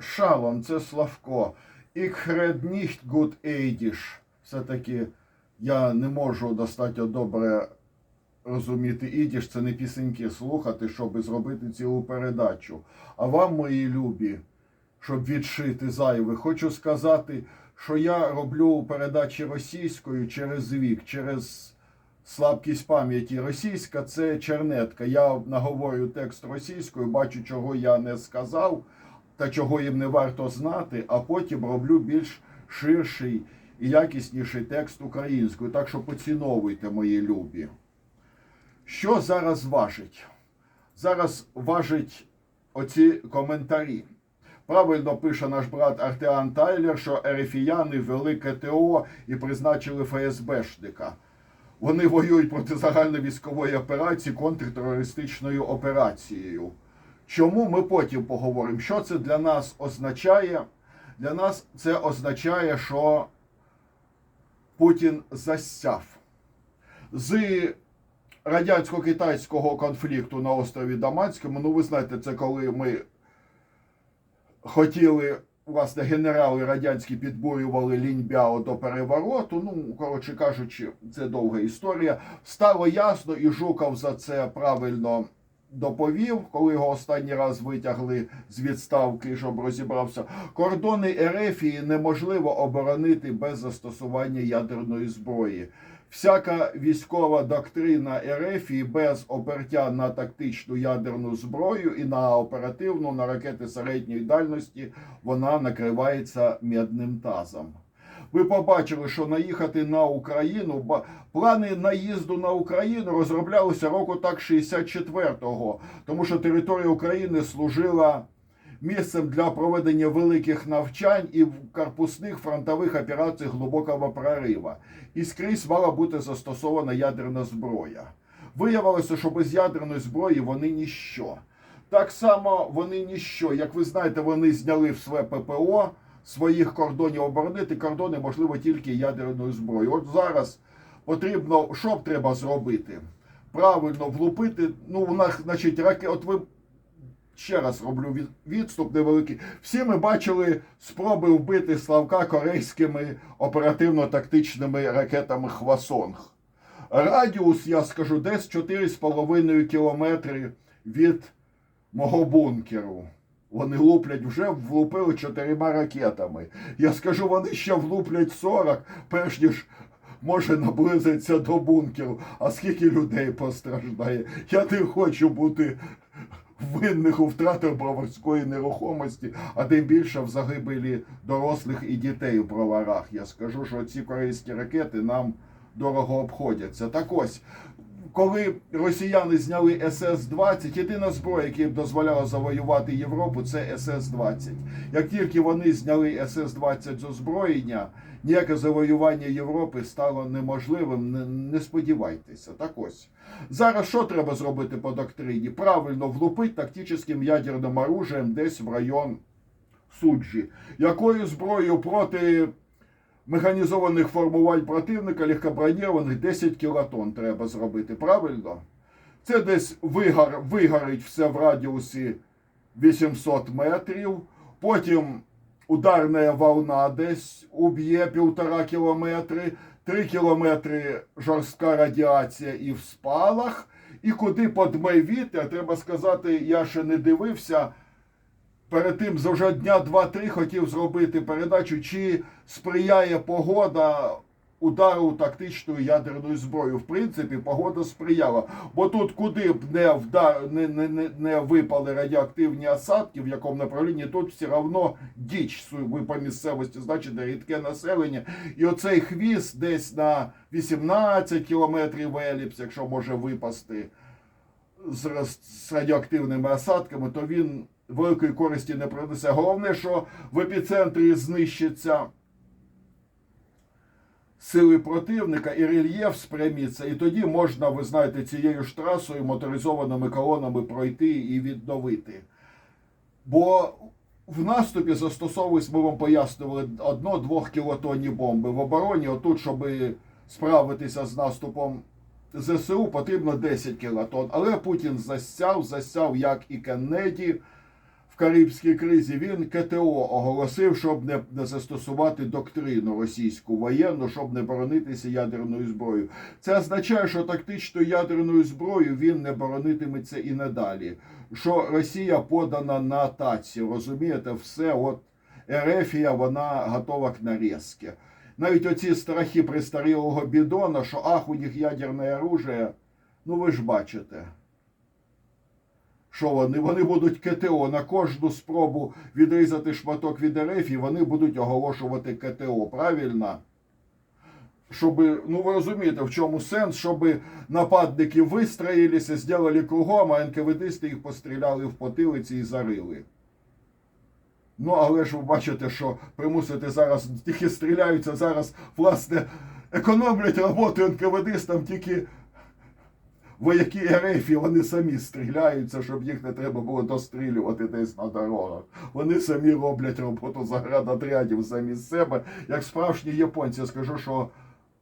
Шалом, це Славко. Ich red nicht. Все-таки я не можу достатньо добре розуміти ідіш, це не пісеньки слухати, щоб зробити цілу передачу. А вам, мої любі, щоб відшити зайве, хочу сказати, що я роблю передачі російською через вік, через слабкість пам'яті. Російська це чернетка. Я наговорю текст російською, бачу, чого я не сказав та чого їм не варто знати, а потім роблю більш ширший і якісніший текст українською. Так що поціновуйте, мої любі. Що зараз важить? Зараз важить оці коментарі. Правильно пише наш брат Артеан Тайлер, що ерефіяни ввели КТО і призначили ФСБшника. Вони воюють проти загальновійськової операції контртерористичною операцією. Чому ми потім поговоримо? Що це для нас означає? Для нас це означає, що Путін засяв. З радянсько-китайського конфлікту на острові Даманському, ну ви знаєте, це коли ми хотіли, власне, генерали радянські підбурювали Ліньбяо до перевороту. Ну, коротше кажучи, це довга історія. Стало ясно, і Жуков за це правильно доповів, коли його останній раз витягли з відставки, щоб розібрався. Кордони Ерефії неможливо оборонити без застосування ядерної зброї. Всяка військова доктрина Ерефії без опертя на тактичну ядерну зброю і на оперативну на ракети середньої дальності вона накривається мідним тазом. Ви побачили, що наїхати на Україну, ба- плани наїзду на Україну розроблялися року так 64-го, тому що територія України служила місцем для проведення великих навчань і корпусних фронтових операцій глибокого прорива. І скрізь мала бути застосована ядерна зброя. Виявилося, що без ядерної зброї вони ніщо. Так само вони ніщо. Як ви знаєте, вони зняли в своє ППО своїх кордонів оборонити кордони, можливо, тільки ядерною зброєю. От зараз потрібно, що треба зробити? Правильно влупити. Ну, у нас, значить, раки, от ви ще раз роблю відступ невеликий. Всі ми бачили спроби вбити Славка корейськими оперативно-тактичними ракетами Хвасонг. Радіус, я скажу, десь 4,5 кілометри від мого бункеру. Вони луплять вже влупили чотирма ракетами. Я скажу, вони ще влуплять 40, перш ніж може наблизитися до бункеру. А скільки людей постраждає? Я не хочу бути винних у втратах броварської нерухомості, а тим більше в загибелі дорослих і дітей в броварах. Я скажу, що ці корейські ракети нам дорого обходяться. Так ось, коли росіяни зняли СС-20, єдина зброя, яка їм дозволяла завоювати Європу, це СС-20. Як тільки вони зняли СС-20 з озброєння, ніяке завоювання Європи стало неможливим. Не, не сподівайтеся. Так ось. Зараз що треба зробити по доктрині? Правильно влупити тактичним ядерним оружием десь в район суджі. Якою зброєю проти механізованих формувань противника легкобронірованих 10 кілотон треба зробити. Правильно? Це десь вигар, вигорить все в радіусі 800 метрів. Потім ударна волна десь уб'є півтора кілометри, 3 кілометри жорстка радіація і в спалах. І куди подме вітер, треба сказати, я ще не дивився. Перед тим за вже дня два-три хотів зробити передачу, чи сприяє погода удару тактичною ядерною зброєю. В принципі, погода сприяла. Бо тут куди б не вдар, не, не, не, не випали радіоактивні осадки, в якому направлінні, тут все одно діч по місцевості, значить рідке населення. І оцей хвіст десь на 18 кілометрів еліпс, якщо може випасти з радіоактивними осадками, то він великої користі не принесе. Головне, що в епіцентрі знищиться сили противника і рельєф спряміться, і тоді можна, ви знаєте, цією ж трасою моторизованими колонами пройти і відновити. Бо в наступі застосовують, ми вам пояснювали, одно-двох кілотонні бомби. В обороні, отут, щоб справитися з наступом ЗСУ, потрібно 10 кілотон. Але Путін засяв, засяв, як і Кеннеді. Карибській кризі, він КТО оголосив, щоб не, не застосувати доктрину російську воєнну, щоб не боронитися ядерною зброєю. Це означає, що тактичною ядерною зброєю він не боронитиметься і надалі. Що Росія подана на таці, розумієте, все от Ерефія, вона готова к нарізки. Навіть оці страхи престарілого бідона, що ах, у них ядерне оружие, ну ви ж бачите. Що вони? Вони будуть КТО на кожну спробу відрізати шматок від РФ, і вони будуть оголошувати КТО. Правильно? Щоб, ну ви розумієте, в чому сенс, щоб нападники вистроїлися, зробили кругом, а НКВДисти їх постріляли в потилиці і зарили. Ну, але ж ви бачите, що примусити зараз, тільки стріляються зараз, власне, економлять роботу НКВДистам тільки вояки РФ, вони самі стріляються, щоб їх не треба було дострілювати десь на дорогах. Вони самі роблять роботу заградотрядів самі себе. Як справжні японці, скажу, що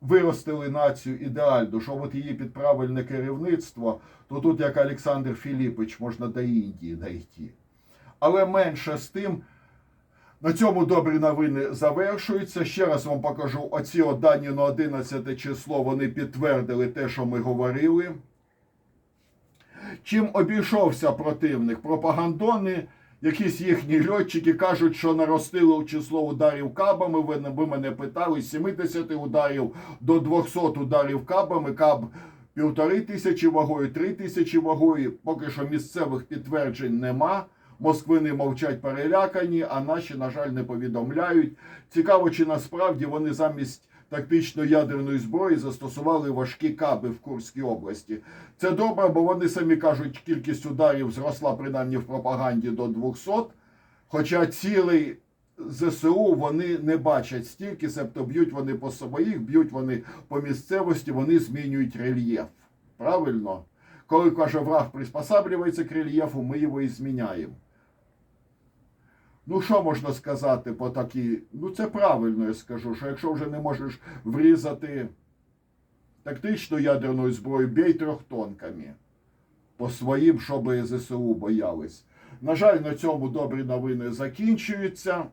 виростили націю ідеальну, що от її під правильне керівництво, то тут, як Олександр Філіпович, можна до Індії дійти. Але менше з тим. На цьому добрі новини завершуються. Ще раз вам покажу оці дані на 11 число. Вони підтвердили те, що ми говорили. Чим обійшовся противник? Пропагандони, якісь їхні льотчики кажуть, що наростило число ударів кабами. Ви, ви мене питали, з 70 ударів до 200 ударів кабами. Каб півтори тисячі вагою, три тисячі вагою. Поки що місцевих підтверджень нема. Москвини мовчать перелякані, а наші, на жаль, не повідомляють. Цікаво, чи насправді вони замість тактичної ядерної зброї застосували важкі каби в Курській області. Це добре, бо вони самі кажуть, кількість ударів зросла принаймні в пропаганді до 200, хоча цілий ЗСУ вони не бачать стільки, себто б'ють вони по своїх, б'ють вони по місцевості, вони змінюють рельєф. Правильно? Коли каже враг приспосаблюється к рельєфу, ми його і зміняємо. Ну, що можна сказати по такій? Ну, це правильно я скажу, що якщо вже не можеш врізати тактичну ядерну зброю, бій трьохтонками по своїм, щоб ЗСУ боялись. На жаль, на цьому добрі новини закінчуються.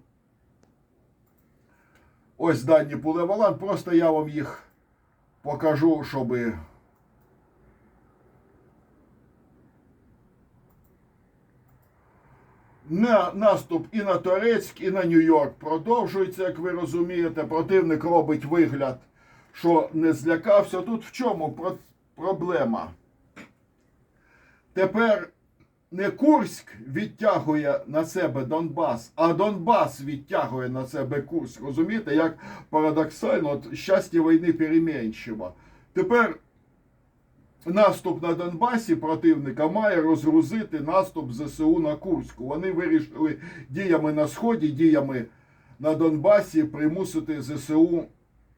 Ось дані Пулевалан. Просто я вам їх покажу, щоби. На наступ і на Турецьк, і на Нью-Йорк продовжується, як ви розумієте. Противник робить вигляд, що не злякався. Тут в чому про- проблема? Тепер не Курськ відтягує на себе Донбас, а Донбас відтягує на себе Курськ. Розумієте, як парадоксально, от щастя війни перемінчиво. Тепер наступ на Донбасі противника має розгрузити наступ ЗСУ на Курську. Вони вирішили діями на Сході, діями на Донбасі примусити ЗСУ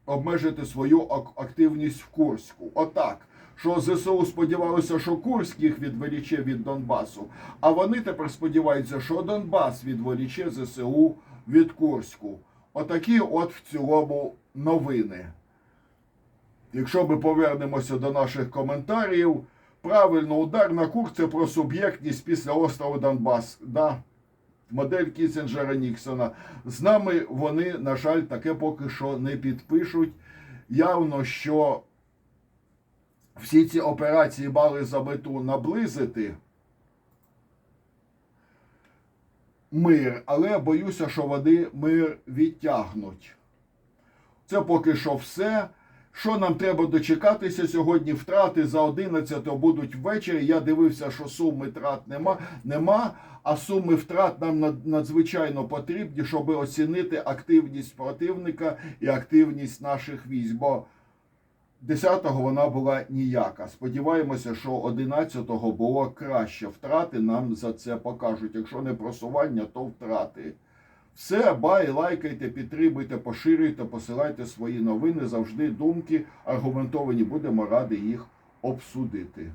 обмежити свою активність в Курську. Отак. Що ЗСУ сподівалося, що Курськ їх відволіче від Донбасу, а вони тепер сподіваються, що Донбас відволіче ЗСУ від Курську. Отакі от в цілому новини. Якщо ми повернемося до наших коментарів, правильно, удар на Курськ – це про суб'єктність після острову Донбас. Да? Модель Кісінджера Ніксона. З нами вони, на жаль, таке поки що не підпишуть. Явно, що всі ці операції мали за мету наблизити мир, але боюся, що вони мир відтягнуть. Це поки що все. Що нам треба дочекатися сьогодні? Втрати за 11 будуть ввечері. Я дивився, що суми втрат нема, нема, а суми втрат нам над- надзвичайно потрібні, щоб оцінити активність противника і активність наших військ. Бо 10-го вона була ніяка. Сподіваємося, що 11-го було краще. Втрати нам за це покажуть. Якщо не просування, то втрати. Все, бай, лайкайте, підтримуйте, поширюйте, посилайте свої новини. Завжди думки аргументовані. Будемо раді їх обсудити.